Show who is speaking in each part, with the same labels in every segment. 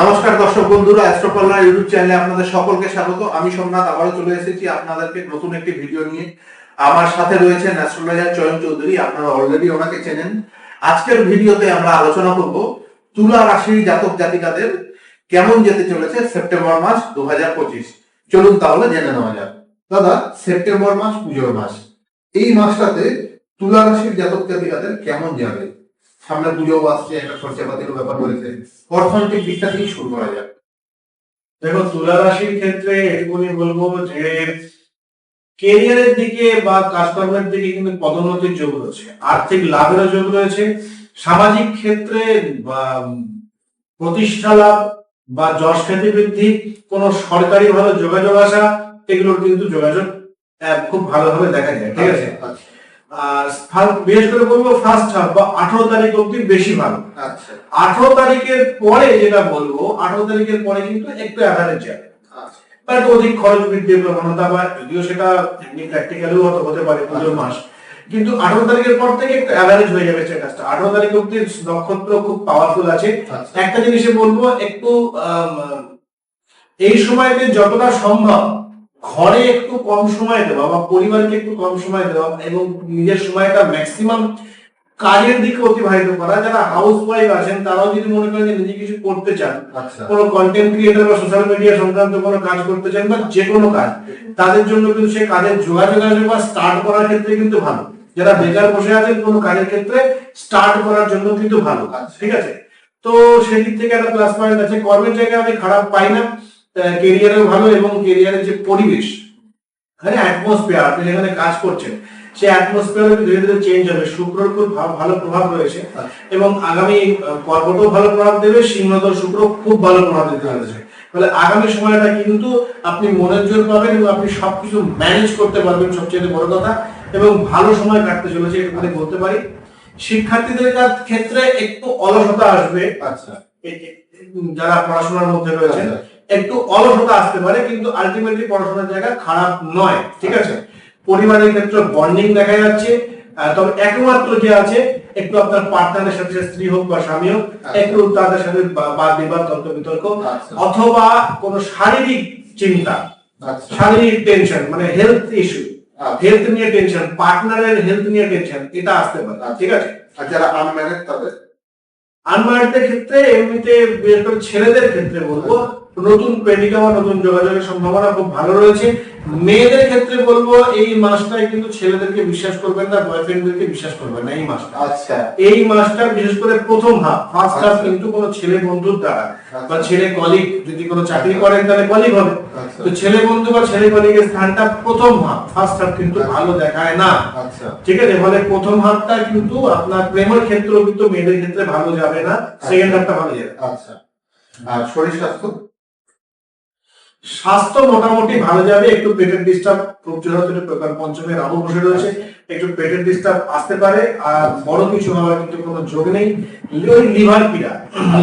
Speaker 1: নমস্কার দর্শক বন্ধুরা অ্যাস্ট্রোকল্যাণ ইউটিউব চ্যানেলে আপনাদের সকলকে স্বাগত। আমি সোমনাথ, আবারও চলে এসেছি আপনাদেরকে নতুন একটি ভিডিও নিয়ে। আমার সাথে রয়েছেন অ্যাস্ট্রোলজার চয়ন চৌধুরী, আপনারা অলরেডি ওনাকে চেনেন। আজকের ভিডিওতে আমরা আলোচনা করব তুলা রাশির জাতক জাতিকাদের কেমন যেতে চলেছে সেপ্টেম্বর মাস দু হাজার পঁচিশ। চলুন তাহলে জেনে নেওয়া যাক। দাদা, সেপ্টেম্বর মাস, পুজোর মাস। এই মাসটাতে তুলা রাশির জাতক জাতিকাদের কেমন যাবে? সামনে পুজো আসছে একটা খরচাপাতির ব্যাপার রয়েছে অর্থনৈতিক দিকটা থেকে শুরু করা যাক।
Speaker 2: দেখো তুলা রাশির ক্ষেত্রে এটুকুনি বলব যে কেরিয়ারের দিকে বা কাজকর্মের দিকে কিন্তু পদোন্নতির যোগ রয়েছে। আর্থিক লাভেরও যোগ রয়েছে। সামাজিক ক্ষেত্রে বা প্রতিষ্ঠা লাভ বা যশ খ্যাতি বৃদ্ধি কোন সরকারি ভাবে যোগাযোগ আসা এগুলোর কিন্তু যোগাযোগ খুব ভালোভাবে দেখা যায় ঠিক আছে?
Speaker 1: আচ্ছা।
Speaker 2: বিশেষ করে বলব ফার্স্ট হাফ বা আঠারো তারিখ অব্দি বেশি ভালো।
Speaker 1: আচ্ছা।
Speaker 2: আঠারো তারিখের পরে যেটা বলব আঠারো তারিখের পরে কিন্তু একটু অ্যাভারেজ যাবে।
Speaker 1: আচ্ছা।
Speaker 2: অধিক খরচ বৃদ্ধির প্রবণতা বা যদিও সেটা এমনি প্র্যাকটিক্যালিও হতে হতে পারে পুজোর মাস কিন্তু আঠারো তারিখের পর থেকে একটু অ্যাভারেজ হয়ে যাবে স্ট্যাটাসটা আঠারো তারিখ অব্দি নক্ষত্র খুব পাওয়ারফুল আছে।
Speaker 1: আচ্ছা।
Speaker 2: একটা জিনিসে বলব একটু এই সময়তে যতটা সম্ভব ঘরে একটু কম সময় দেওয়া বা পরিবারকে একটু কম সময় দেওয়া এবং নিজের সময়টা ম্যাক্সিমাম কাজের দিকে অতিবাহিত করা। যারা হাউস ওয়াইফ আছেন তারাও যদি মনে করেন যে নিজে কিছু করতে চান
Speaker 1: আচ্ছা।
Speaker 2: কোনো কন্টেন্ট ক্রিয়েটর বা সোশ্যাল মিডিয়া সংক্রান্ত কোনো কাজ করতে চান বা যে কোনো কাজ তাদের জন্য কিন্তু সেই কাজের যোগাযোগ আসবে বা স্টার্ট করার ক্ষেত্রে কিন্তু ভালো। যারা বেকার বসে আছেন কোনো কাজের ক্ষেত্রে স্টার্ট করার জন্য কিন্তু ভালো।
Speaker 1: কাজ
Speaker 2: ঠিক আছে? তো সেদিক থেকে একটা প্লাস পয়েন্ট আছে। কর্মের জায়গায় আমি খারাপ পাই না। কেরিয়ারেও ভালো এবং কেরিয়ারের যে পরিবেশ মানে অ্যাটমসফিয়ার আপনি যেখানে কাজ করছেন সেই অ্যাটমসফিয়ার ধীরে ধীরে চেঞ্জ হবে শুক্রর খুব ভালো প্রভাব রয়েছে। এবং আগামী কর্কটও ভালো প্রভাব দেবে সিংহদর শুক্র খুব ভালো প্রভাব দিতে চলেছে ফলে আগামী সময়টা কিন্তু আপনি মনের জোর পাবেন এবং আপনি সবকিছু ম্যানেজ করতে পারবেন সবচেয়ে বড় কথা এবং ভালো সময় কাটতে চলেছে এটুকুনি বলতে পারি শিক্ষার্থীদের ক্ষেত্রে একটু অলসতা আসবে
Speaker 1: আচ্ছা
Speaker 2: যারা পড়াশোনার মধ্যে রয়েছেন
Speaker 1: আচ্ছা।
Speaker 2: একটু অলসতা আসতে পারে কিন্তু আলটিমেটলি পড়াশোনার জায়গা খারাপ নয় ঠিক আছে পরিবারের ক্ষেত্রে বন্ডিং দেখা যাচ্ছে তবে একমাত্র যে আছে একটু আপনার পার্টনারের সাথে স্ত্রী হোক বা স্বামী হোক
Speaker 1: আচ্ছা।
Speaker 2: একটু তাদের সাথে বাদ বিবাদ তর্ক বিতর্ক
Speaker 1: আচ্ছা।
Speaker 2: অথবা কোনো শারীরিক চিন্তা
Speaker 1: আচ্ছা
Speaker 2: শারীরিক টেনশন মানে হেলথ ইস্যু। হেলথ নিয়ে টেনশন পার্টনারের হেলথ নিয়ে টেনশন এটা আসতে পারে ঠিক আছে
Speaker 1: আর যারা আনম্যারিড তাদের
Speaker 2: আনমার্ডদের ক্ষেত্রে এমনিতে বিশেষ করে ছেলেদের ক্ষেত্রে বলব নতুন বা নতুন যোগাযোগের সম্ভাবনা খুব ভালো রয়েছে। মেয়েদের ক্ষেত্রে বলব এই মাসটায় কিন্তু ছেলেদেরকে বিশ্বাস করবেন না বয়ফ্রেন্ডদেরকে বিশ্বাস করবেন না এই মাসটা।
Speaker 1: আচ্ছা।
Speaker 2: এই মাসটা বিশেষ করে প্রথম হাফ ফার্স্ট হাফ
Speaker 1: আচ্ছা।
Speaker 2: কিন্তু কোনো ছেলে বন্ধুর দ্বারা
Speaker 1: আচ্ছা।
Speaker 2: বা ছেলে কলিগ যদি কোনো চাকরি করেন তাহলে কলিগ হবে।
Speaker 1: আচ্ছা।
Speaker 2: তো ছেলে বন্ধু বা ছেলে কলিগের স্থানটা প্রথম হাফ ফার্স্ট হাফ কিন্তু ভালো দেখায় না।
Speaker 1: আচ্ছা।
Speaker 2: ঠিক আছে ফলে প্রথম হাফটা কিন্তু আপনার প্রেমের ক্ষেত্রেও কিন্তু মেয়েদের ক্ষেত্রে ভালো যাবে না সেকেন্ড হাফটা ভালো যাবে।
Speaker 1: আচ্ছা। আর শরীর স্বাস্থ্য
Speaker 2: স্বাস্থ্য মোটামুটি ভালো যাবে একটু পেটের ডিস্টার্ব প্রচুর প্রকার পঞ্চমে রাহু বসে রয়েছে একটু পেটের ডিস্টার্ব আসতে পারে আর বড় কিছু হওয়ার কিন্তু কোনো যোগ নেই। ওই লিভার পীড়া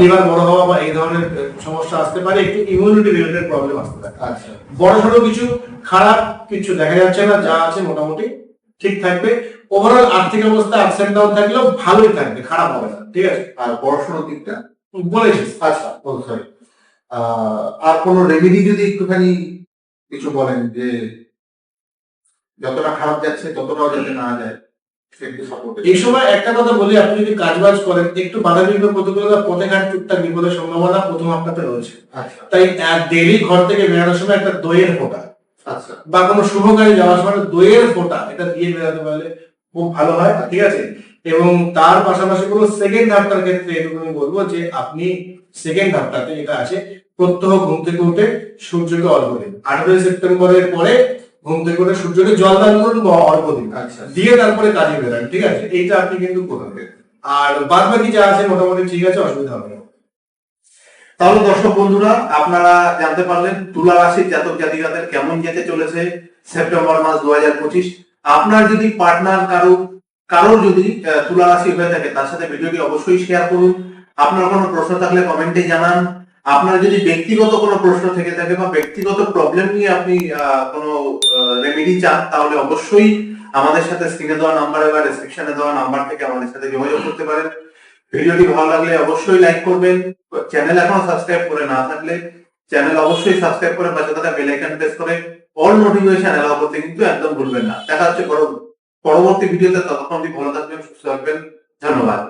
Speaker 2: লিভার বড় হওয়া বা এই ধরনের সমস্যা আসতে পারে একটু ইমিউনিটি রিলেটেড প্রবলেম আসতে পারে।
Speaker 1: আচ্ছা।
Speaker 2: বড় সড়ো কিছু খারাপ কিছু দেখা যাচ্ছে না যা আছে মোটামুটি ঠিক থাকবে। ওভারঅল আর্থিক অবস্থা আপস এন্ড ডাউন থাকলেও ভালোই থাকবে খারাপ হবে না ঠিক আছে?
Speaker 1: আর বড় পড়াশোনার দিকটা?
Speaker 2: বলেছি।
Speaker 1: আচ্ছা সরি আর কোনো রেমেডি যদি একটুখানি কিছু বলেন যে যতটা খারাপ যাচ্ছে ততটাও যাতে না যায়
Speaker 2: এই সময় একটা কথা বলি আপনি যদি কাজ বাজ করেন একটু বাধা বিঘ্ন প্রতিকূলতা পথে ঘাট টুকটাক বিপদের সম্ভাবনা প্রথম আপনাতে রয়েছে।
Speaker 1: আচ্ছা।
Speaker 2: তাই ডেলি ঘর থেকে বেরোনোর সময় একটা দইয়ের ফোঁটা।
Speaker 1: আচ্ছা।
Speaker 2: বা কোনো শুভ কাজে যাওয়ার সময় দইয়ের ফোঁটা এটা দিয়ে বেরোতে পারলে খুব ভালো হয় ঠিক আছে? এবং তার পাশাপাশি কোনো সেকেন্ড হাফটার ক্ষেত্রে এটুকু আমি বলব যে আপনি সেকেন্ড হাফটাতে এটা আছে প্রত্যহ ঘুম থেকে উঠে সূর্যকে অর্ঘ দিন। আঠারোই সেপ্টেম্বরের পরে ঘুম থেকে উঠে সূর্যকে জল দান করুন বা অর্ঘ দিন।
Speaker 1: আচ্ছা।
Speaker 2: দিয়ে তারপরে কাজে বেরান ঠিক আছে? এইটা আপনি কিন্তু করবেন। আর বাদ বাকি যা আছে মোটামুটি ঠিক আছে অসুবিধা হবে না।
Speaker 1: তাহলে দর্শক বন্ধুরা আপনারা জানতে পারলেন তুলা রাশির জাতক জাতিকাদের কেমন যেতে চলেছে সেপ্টেম্বর মাস দু হাজার পঁচিশ। আপনার যদি পার্টনার কারও কারোর যদি তুলা রাশি হয়ে থাকে, তার সাথে ভিডিওটি অবশ্যই শেয়ার করুন। আপনার কোনো প্রশ্ন থাকলে কমেন্টে জানান। আপনার যদি ব্যক্তিগত কোনো প্রশ্ন থেকে থাকে বা ব্যক্তিগত প্রবলেম নিয়ে আপনি কোনো রেমেডি চান, তাহলে অবশ্যই আমাদের সাথে স্ক্রিনে দেওয়া নাম্বারে বা ডেসক্রিপশনে দেওয়া নাম্বার থেকে আমাদের সাথে যোগাযোগ করতে পারেন। ভিডিওটি ভালো লাগলে অবশ্যই লাইক করবেন। চ্যানেল এখনও সাবস্ক্রাইব করে না থাকলে চ্যানেল অবশ্যই সাবস্ক্রাইব করে পাশে থাকা বেল আইকন প্রেস করে অল নোটিফিকেশন এলাও করতে কিন্তু একদম ভুলবেন না। দেখা হচ্ছে পরব- পরবর্তী ভিডিওতে ততক্ষণ ভালো থাকবেন সুস্থ থাকবেন। ধন্যবাদ।